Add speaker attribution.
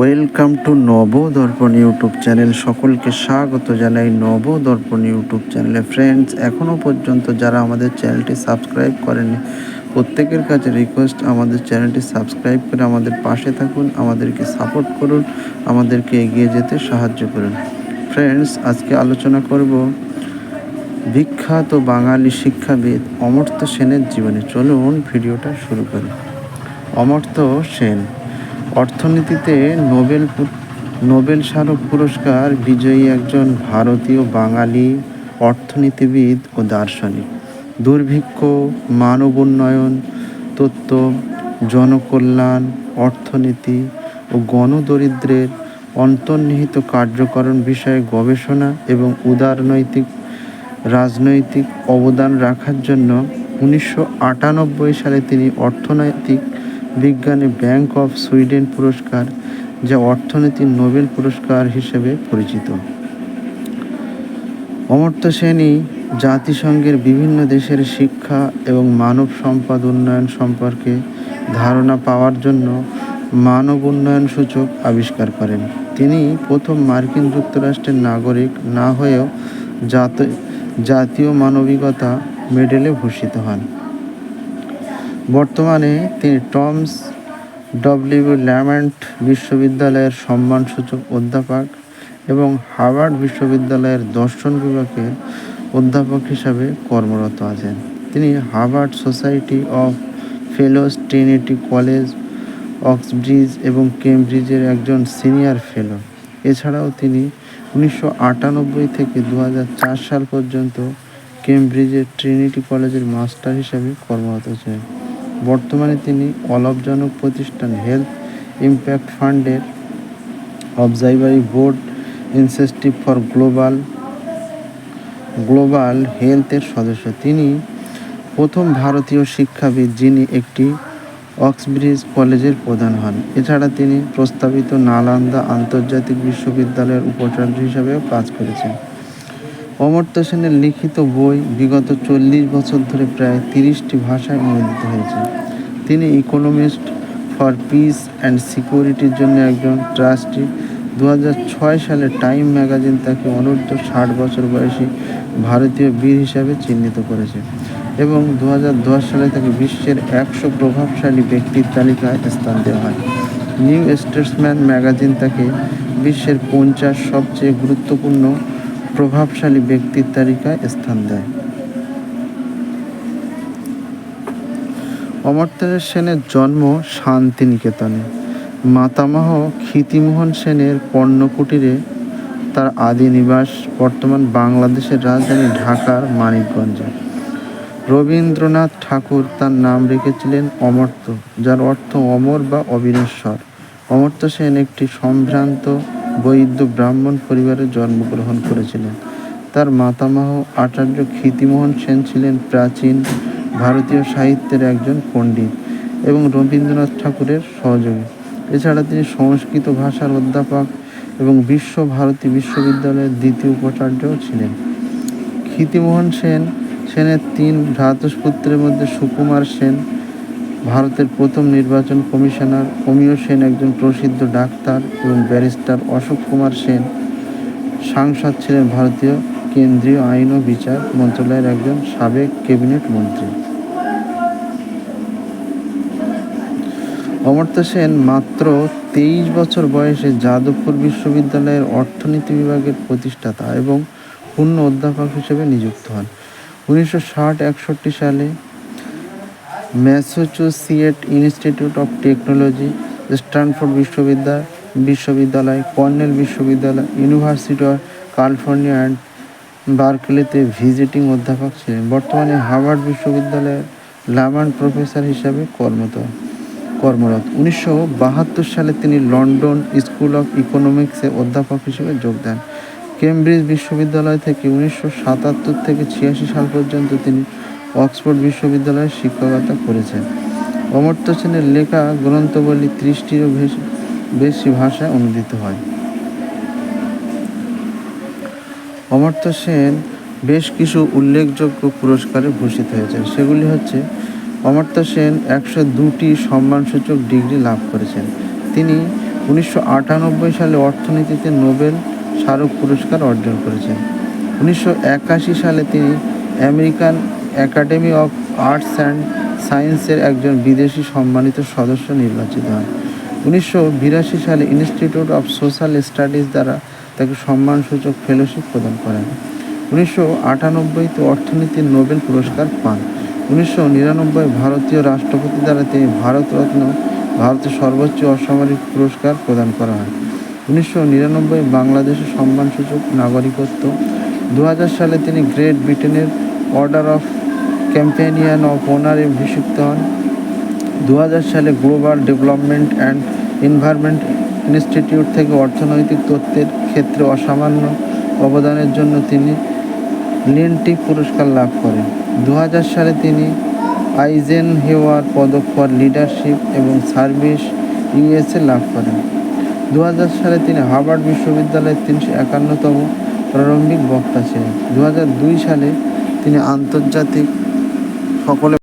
Speaker 1: Welcome to Nabadarpan YouTube channel. সকলকে স্বাগত জানাই নবদর্পণ ইউটিউব চ্যানেলে। ফ্রেন্ডস এখনও পর্যন্ত যারা আমাদের চ্যানেলটি সাবস্ক্রাইব করেনি প্রত্যেকের কাছে রিকোয়েস্ট আমাদের চ্যানেলটি সাবস্ক্রাইব করে আমাদের পাশে থাকুন, আমাদেরকে সাপোর্ট করুন, আমাদেরকে এগিয়ে যেতে সাহায্য করুন। ফ্রেন্ডস আজকে আলোচনা করব বিখ্যাত বাঙালি শিক্ষাবিদ অমর্ত্য সেনের জীবনে। চলুন, ভিডিওটা শুরু করি। অমর্ত্য সেন। অর্থনীতিতে নোবেল নোবেল স্মারক পুরস্কার বিজয়ী একজন ভারতীয় বাঙালি অর্থনীতিবিদ ও দার্শনিক। দুর্ভিক্ষ, মানব উন্নয়ন, তত্ত্ব, জনকল্যাণ, অর্থনীতি ও গণদরিদ্রের অন্তর্নিহিত কার্যকরণ বিষয়ে গবেষণা এবং উদারনৈতিক, রাজনৈতিক অবদান রাখার জন্য উনিশশো আটানব্বই সালে তিনি অর্থনৈতিক বিজ্ঞানে ব্যাংক অফ সুইডেন পুরস্কার, যা অর্থনীতির নোবেল পুরস্কার হিসেবে পরিচিত। অমর্ত্য সেনই জাতিসংঘের বিভিন্ন দেশের শিক্ষা এবং মানব সম্পদ উন্নয়ন সম্পর্কে ধারণা পাওয়ার জন্য মানব উন্নয়ন সূচক আবিষ্কার করেন। তিনি প্রথম মার্কিন যুক্তরাষ্ট্রের নাগরিক না হয়েও জাত, জাতীয় মানবিকতা মেডেলে ভূষিত হন। বর্তমানে তিনি টমস ডব্লিউ ল্যামেন্ট বিশ্ববিদ্যালয়ের সম্মানসূচক অধ্যাপক এবং হার্ভার্ড বিশ্ববিদ্যালয়ের দর্শন বিভাগের অধ্যাপক হিসাবে কর্মরত আছেন। তিনি Harvard society of fellows Trinity college Oxbridge এবং কেমব্রিজের একজন সিনিয়র ফেলো। এছাড়াও তিনি উনিশশো আটানব্বই থেকে দু সাল পর্যন্ত কেমব্রিজের ট্রিনিটি কলেজের মাস্টার হিসাবে কর্মরত ছিলেন। বর্তমানে তিনি অলাভজনক প্রতিষ্ঠান হেলথ ইমপ্যাক্ট ফান্ডের observatory board incentive for global global হেলথের সদস্য। তিনি প্রথম ভারতীয় শিক্ষাবিদ যিনি একটি অক্সব্রিজ কলেজের প্রধান হন। এছাড়া তিনি প্রস্তাবিত নালান্দা আন্তর্জাতিক বিশ্ববিদ্যালয়ের উপাচার্য হিসাবেও কাজ করেছেন। অমর্ত্য সেনের লিখিত বই বিগত চল্লিশ বছর ধরে প্রায় তিরিশটি ভাষায় অনুদিত হয়েছে। তিনি ইকোনমিস্ট ফর পিস অ্যান্ড সিকিউরিটির জন্য একজন ট্রাস্টি। দু সালে টাইম ম্যাগাজিন তাকে অনূর্ধ্ব ষাট বছর বয়সী ভারতীয় বীর হিসাবে চিহ্নিত করেছে এবং দু সালে তাকে বিশ্বের একশো প্রভাবশালী ব্যক্তির তালিকায় স্থান দেওয়া হয়। নিউ স্টেটসম্যান ম্যাগাজিন তাকে বিশ্বের পঞ্চাশ সবচেয়ে গুরুত্বপূর্ণ প্রভাবশালী ব্যক্তির তালিকায় স্থান দেয়। অমর্ত্য সেনের জন্ম শান্তিনিকেতনে। মাতামহ ক্ষিতিমোহন সেনের পর্ণকুটিরে তার আদি নিবাস বর্তমান বাংলাদেশের রাজধানী ঢাকার মানিকগঞ্জে। রবীন্দ্রনাথ ঠাকুর তার নাম রেখেছিলেন অমর্ত্য, যার অর্থ অমর বা অবিনশ্বর। অমর্ত্য সেন একটি সম্ভ্রান্ত বৈদ্য ব্রাহ্মণ পরিবারে জন্মগ্রহণ করেছিলেন। তার মাতামহ আচার্য ক্ষিতিমোহন সেন ছিলেন প্রাচীন ভারতীয় সাহিত্যের একজন পণ্ডিত এবং রবীন্দ্রনাথ ঠাকুরের সহযোগী। এছাড়া তিনি সংস্কৃত ভাষার অধ্যাপক এবং বিশ্বভারতী বিশ্ববিদ্যালয়ের দ্বিতীয় উপাচার্যও ছিলেন। ক্ষিতিমোহন সেন, সেনের তিন ভ্রাতুষ্পুত্রের মধ্যে সুকুমার সেন ভারতের প্রথম নির্বাচন কমিশনার অমিয় সেন একজন প্রসিদ্ধ ডাক্তার এবং ব্যারিস্টার অশোক কুমার সেন সাংসদ ছিলেন ভারতীয় কেন্দ্রীয় আইন ও বিচার মন্ত্রণালয়ের একজন সাবেক ক্যাবিনেট মন্ত্রী। অমর্ত্য সেন মাত্র তেইশ বছর বয়সে যাদবপুর বিশ্ববিদ্যালয়ের অর্থনীতি বিভাগের প্রতিষ্ঠাতা এবং পূর্ণ অধ্যাপক হিসেবে নিযুক্ত হন। উনিশশো ষাট একষট্টি সালে Massachusetts institute of technology Stanford বিশ্ববিদ্যালয় বিশ্ববিদ্যালয় কর্নেল বিশ্ববিদ্যালয় ইউনিভার্সিটি অফ ক্যালিফোর্নিয়া অ্যান্ড বার্কলেতে ভিজিটিং অধ্যাপক ছিলেন। বর্তমানে হার্ভার্ড বিশ্ববিদ্যালয়ের লামান প্রফেসর হিসাবে কর্মরত কর্মরত। উনিশশো বাহাত্তর সালে তিনি লন্ডন স্কুল অফ ইকোনমিক্সে অধ্যাপক হিসেবে যোগ দেন। কেমব্রিজ বিশ্ববিদ্যালয় থেকে উনিশশো সাতাত্তর থেকে ছিয়াশি সাল পর্যন্ত তিনি অক্সফোর্ড বিশ্ববিদ্যালয়ে শিক্ষকতা করেছেন। অমর্ত্য সেনের লেখা গ্রন্থবলী ত্রিশটিরও বেশি ভাষায় অনুদিত হয়। অমর্ত্য সেন বেশ কিছু উল্লেখযোগ্য পুরস্কারে ভূষিত হয়েছেন। সেগুলি হচ্ছে, অমর্ত্য সেন একশো দুটি সম্মানসূচক ডিগ্রি লাভ করেছেন। তিনি উনিশশো আটানব্বই সালে অর্থনীতিতে নোবেল স্মারক পুরস্কার অর্জন করেছেন। উনিশশো একাশি সালে তিনি American academy of arts and সায়েন্সের একজন বিদেশি সম্মানিত সদস্য নির্বাচিত হন। উনিশশো বিরাশি সালে ইনস্টিটিউট অফ সোশ্যাল স্টাডিজ দ্বারা তাকে সম্মানসূচক ফেলোশিপ প্রদান করেন। উনিশশো আটানব্বইতে অর্থনীতির নোবেল পুরস্কার পান। উনিশশো নিরানব্বই ভারতীয় রাষ্ট্রপতি দ্বারা তিনি ভারতরত্ন, ভারতের সর্বোচ্চ অসামরিক পুরস্কার প্রদান করা হয়। উনিশশো নিরানব্বই বাংলাদেশের সম্মানসূচক নাগরিকত্ব। দু হাজার সালে তিনি গ্রেট ব্রিটেনের অর্ডার অফ ক্যাম্পেনিয়ান অফ ওনারে অভিষিক্ত হন দু হাজার সালে global development and environment institute থেকে অর্থনৈতিক তত্ত্বের ক্ষেত্রে অসামান্য অবদানের জন্য তিনি লিনটি পুরস্কার লাভ করেন। দু সালে তিনি আইজেন হেওয়ার পদক ফর লিডারশিপ এবং সার্ভিস ইউএসএ লাভ করেন। দু সালে তিনি হার্ভার্ড বিশ্ববিদ্যালয়ের তিনশো একান্নতম প্রারম্ভিক বক্তা ছিলেন। দু হাজার দুই সালে তিনি আন্তর্জাতিক সকলে